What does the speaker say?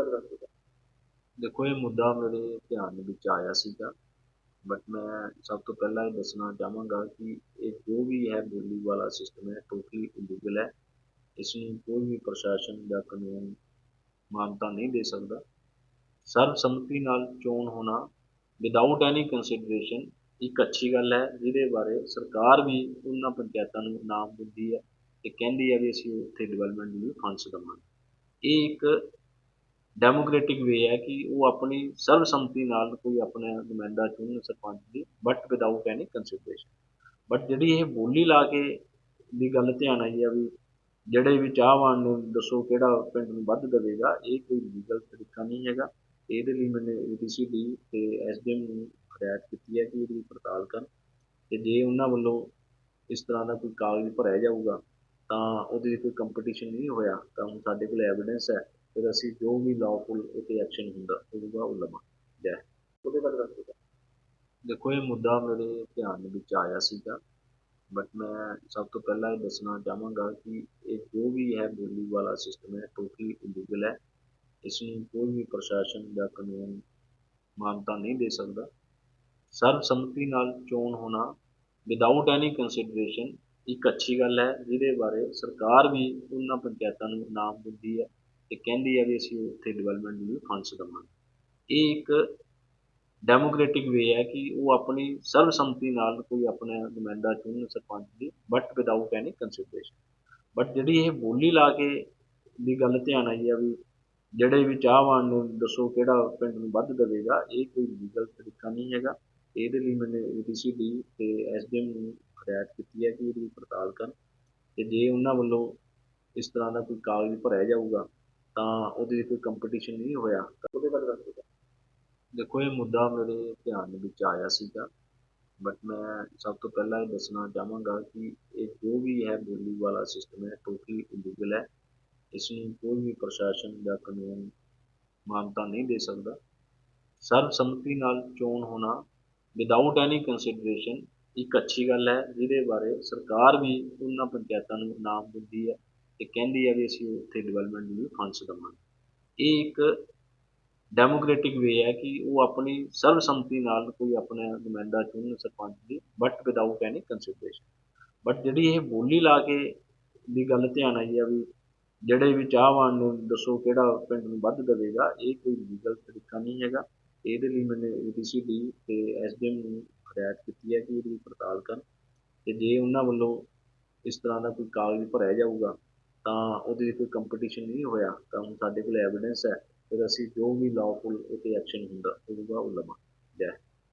ਬਾਰੇ ਦੱਸ ਦੇਖੋ, ਇਹ ਮੁੱਦਾ ਮੇਰੇ ਧਿਆਨ ਦੇ ਵਿੱਚ ਆਇਆ ਸੀਗਾ ਬਟ ਮੈਂ ਸਭ ਤੋਂ ਪਹਿਲਾਂ ਇਹ ਦੱਸਣਾ ਚਾਹਾਂਗਾ ਕਿ ਇਹ ਜੋ ਵੀ ਹੈ ਬੋਲੀ ਵਾਲਾ ਸਿਸਟਮ ਹੈ ਟੋਟਲੀ ਇਲੀਗਲ ਹੈ। ਇਸ ਨੂੰ ਕੋਈ ਵੀ ਪ੍ਰਸ਼ਾਸਨ ਜਾਂ ਕਾਨੂੰਨ ਮਾਨਤਾ ਨਹੀਂ ਦੇ ਸਕਦਾ। ਸਰਬਸੰਮਤੀ ਨਾਲ ਚੋਣ ਹੋਣਾ ਵਿਦਆਊਟ ਐਨੀ ਕੰਸੀਡਰੇਸ਼ਨ ਇੱਕ ਅੱਛੀ ਗੱਲ ਹੈ, ਜਿਹਦੇ ਬਾਰੇ ਸਰਕਾਰ ਵੀ ਉਹਨਾਂ ਪੰਚਾਇਤਾਂ ਨੂੰ ਨਾਮ ਦਿੰਦੀ ਹੈ ਤੇ ਕਹਿੰਦੀ ਹੈ ਵੀ ਅਸੀਂ ਉੱਥੇ ਡਿਵੈਲਪਮੈਂਟ ਨੂੰ ਫੰਡਸ ਦੇਵਾਂਗੇ। ਇਹ ਇੱਕ ਡੈਮੋਕ੍ਰੈਟਿਕ ਵੇ ਹੈ ਕਿ ਉਹ ਆਪਣੀ ਸਰਬਸੰਮਤੀ ਨਾਲ ਕੋਈ ਆਪਣਾ ਨੁਮਾਇੰਦਾ ਚੁਣਨ ਸਰਪੰਚ ਦੀ but without any consideration but ਜਿਹੜੀ ਇਹ ਬੋਲੀ ਲਾ ਕੇ ਦੀ ਗੱਲ ਧਿਆਨ ਆਈ ਆ ਵੀ ਜਿਹੜੇ ਵੀ ਚਾਹਵਾਨ ਨੇ, ਦੱਸੋ ਕਿਹੜਾ ਪਿੰਡ ਨੂੰ ਵੱਧ ਦੇਵੇਗਾ, ਇਹ ਕੋਈ ਲੀਗਲ ਤਰੀਕਾ ਨਹੀਂ ਹੈਗਾ। ਇਹਦੇ ਲਈ ਮੈਨੇ ਮੈंने ਏਡੀਸੀਡੀ ਤੇ ਐਸਡੀਐਮ ਨੂੰ ਹਦਾਇਤ ਕੀਤੀ ਹੈ ਕਿ ਇਹਦੀ ਪੜਤਾਲ ਕਰਨ। ਤੇ ਜੇ ਉਹਨਾਂ ਵੱਲੋਂ ਇਸ ਤਰ੍ਹਾਂ ਦਾ ਕੋਈ ਕਾਗਜ਼ ਭਰਿਆ ਜਾਊਗਾ, ਤਾਂ ਉਹਦੇ ਕੋਈ ਕੰਪੀਟੀਸ਼ਨ ਨਹੀਂ ਹੋਇਆ, ਤਾਂ ਹੁਣ ਸਾਡੇ ਕੋਲ ਐਵੀਡੈਂਸ ਹੈ। ਫਿਰ ਅਸੀਂ ਜੋ ਵੀ ਲਾਅਫੁਲ ਉਤੇ ਐਕਸ਼ਨ ਹੁੰਦਾ ਹੋਊਗਾ ਉਹ ਲਵਾਂ ਜੈ ਉਹਦੇ ਬਾਰੇ ਦੱਸ ਦੇਖੋ, ਇਹ ਮੁੱਦਾ ਮੇਰੇ ਧਿਆਨ ਦੇ ਵਿੱਚ ਆਇਆ ਸੀਗਾ ਬਟ ਮੈਂ ਸਭ ਤੋਂ ਪਹਿਲਾਂ ਇਹ ਦੱਸਣਾ ਚਾਹਾਂਗਾ ਕਿ ਇਹ ਜੋ ਵੀ ਹੈ ਬੋਲੀ ਵਾਲਾ ਸਿਸਟਮ ਹੈ ਟੋਟਲੀ ਇਲੀਗਲ ਹੈ। ਇਸ ਨੂੰ ਕੋਈ ਵੀ ਪ੍ਰਸ਼ਾਸਨ ਜਾਂ ਕਾਨੂੰਨ ਮਾਨਤਾ ਨਹੀਂ ਦੇ ਸਕਦਾ। ਸਰਬਸੰਮਤੀ ਨਾਲ ਚੋਣ ਹੋਣਾ ਵਿਦਆਊਟ ਐਨੀ ਕੰਸੀਡਰੇਸ਼ਨ ਇੱਕ ਅੱਛੀ ਗੱਲ ਹੈ, ਜਿਹਦੇ ਬਾਰੇ ਸਰਕਾਰ ਵੀ ਉਹਨਾਂ ਪੰਚਾਇਤਾਂ ਨੂੰ ਇਨਾਮ ਦਿੰਦੀ ਹੈ। ਤੇ ਕਹਿੰਦੀ ਆ ਵੀ ਅਸੀਂ ਉੱਥੇ ਡਿਵੈਲਪਮੈਂਟ ਲਈ ਫੰਡਸ ਦੇਵਾਂਗੇ ਇਹ ਇੱਕ ਡੈਮੋਕ੍ਰੈਟਿਕ ਵੇ ਹੈ ਕਿ ਉਹ ਆਪਣੀ ਸਰਬਸੰਮਤੀ ਨਾਲ ਕੋਈ ਆਪਣਾ ਨੁਮਾਇੰਦਾ ਚੁਣਨ ਸਰਪੰਚ ਦੀ but without any consideration but ਜਿਹੜੀ ਇਹ ਬੋਲੀ ਲਾ ਕੇ ਦੀ ਗੱਲ ਧਿਆਨ ਆਈ ਆ ਵੀ ਜਿਹੜੇ ਵੀ ਚਾਹਵਾਨ ਨੇ ਦੱਸੋ ਕਿਹੜਾ ਪਿੰਡ ਨੂੰ ਵੱਧ ਦੇਵੇਗਾ, ਇਹ ਕੋਈ ਲੀਗਲ ਤਰੀਕਾ ਨਹੀਂ ਹੈਗਾ। ਇਹਦੇ ਲਈ ਮੈਨੇ ਮੈंने ਏਡੀਸੀਡੀ ਤੇ ਐਸਡੀਐਮ ਨੂੰ ਹਦਾਇਤ ਕੀਤੀ ਹੈ ਕਿ ਇਹਦੀ ਪੜਤਾਲ ਕਰਨ। ਤੇ ਜੇ ਉਹਨਾਂ ਵੱਲੋਂ ਇਸ ਤਰ੍ਹਾਂ ਦਾ ਕੋਈ ਕਾਗਜ਼ ਭਰਿਆ ਜਾਊਗਾ ਤਾਂ ਉਹਦੇ ਕੋਈ ਕੰਪੀਟੀਸ਼ਨ ਨਹੀਂ ਹੋਇਆ। ਤਾਂ ਉਹਦੇ ਬਾਰੇ ਦੱਸ। ਦਿਓ ਦੇਖੋ, ਇਹ ਮੁੱਦਾ ਮੇਰੇ ਧਿਆਨ ਦੇ ਵਿੱਚ ਆਇਆ ਸੀਗਾ। ਬਟ ਮੈਂ ਸਭ ਤੋਂ ਪਹਿਲਾਂ ਇਹ ਦੱਸਣਾ ਚਾਹਾਂਗਾ ਕਿ ਇਹ ਜੋ ਵੀ ਹੈ ਬੋਲੀ ਵਾਲਾ ਸਿਸਟਮ ਹੈ ਟੋਟਲੀ ਇਲੀਗਲ ਹੈ। ਇਸ ਨੂੰ ਕੋਈ ਵੀ ਪ੍ਰਸ਼ਾਸਨ ਜਾਂ ਕਾਨੂੰਨ ਮਾਨਤਾ ਨਹੀਂ ਦੇ ਸਕਦਾ। ਸਰਬਸੰਮਤੀ ਨਾਲ ਚੋਣ ਹੋਣਾ ਵਿਦਆਊਟ ਐਨੀ ਕੰਸੀਡਰੇਸ਼ਨ ਇੱਕ ਅੱਛੀ ਗੱਲ ਹੈ। ਜਿਹਦੇ ਬਾਰੇ ਸਰਕਾਰ ਵੀ ਉਹਨਾਂ ਪੰਚਾਇਤਾਂ ਨੂੰ ਇਨਾਮ ਦਿੰਦੀ ਹੈ। ਤੇ ਕਹਿੰਦੀ ਆ ਵੀ ਅਸੀਂ ਉੱਥੇ ਡਿਵੈਲਪਮੈਂਟ ਲਈ ਫੰਡਸ ਦੇਵਾਂਗੇ ਇਹ ਇੱਕ ਡੈਮੋਕ੍ਰੈਟਿਕ ਵੇ ਹੈ ਕਿ ਉਹ ਆਪਣੀ ਸਰਬਸੰਮਤੀ ਨਾਲ ਕੋਈ ਆਪਣਾ ਨੁਮਾਇੰਦਾ ਚੁਣਨ ਸਰਪੰਚ ਦੀ but without any consideration but ਜਿਹੜੀ ਇਹ ਬੋਲੀ ਲਾ ਕੇ ਦੀ ਗੱਲ ਧਿਆਨ ਆਈ ਆ ਵੀ ਜਿਹੜੇ ਵੀ ਚਾਹਵਾਨ ਨੇ, ਦੱਸੋ ਕਿਹੜਾ ਪਿੰਡ ਨੂੰ ਵੱਧ ਦੇਵੇਗਾ, ਇਹ ਕੋਈ ਲੀਗਲ ਤਰੀਕਾ ਨਹੀਂ ਹੈਗਾ। ਇਹਦੇ ਲਈ ਮੈਨੇ ਮੈंने ਏਡੀਸੀਡੀ ਤੇ ਐਸਡੀਐਮ ਨੂੰ ਹਦਾਇਤ ਕੀਤੀ ਹੈ ਕਿ ਇਹਦੀ ਪੜਤਾਲ ਕਰਨ। ਤੇ ਜੇ ਉਹਨਾਂ ਵੱਲੋਂ ਇਸ ਤਰ੍ਹਾਂ ਦਾ ਕੋਈ ਕਾਗਜ਼ ਭਰਿਆ ਜਾਊਗਾ ਤਾਂ ਉਹਦੇ ਕੋਈ ਕੰਪੀਟੀਸ਼ਨ ਨਹੀਂ ਹੋਇਆ, ਤਾਂ ਹੁਣ ਸਾਡੇ ਕੋਲ ਐਵੀਡੈਂਸ ਹੈ, ਫਿਰ ਅਸੀਂ ਜੋ ਵੀ ਲਾਅਫੁਲ ਉਤੇ ਐਕਸ਼ਨ ਹੁੰਦਾ ਹੋਊਗਾ ਉਹ ਲਵਾਂ ਜੈ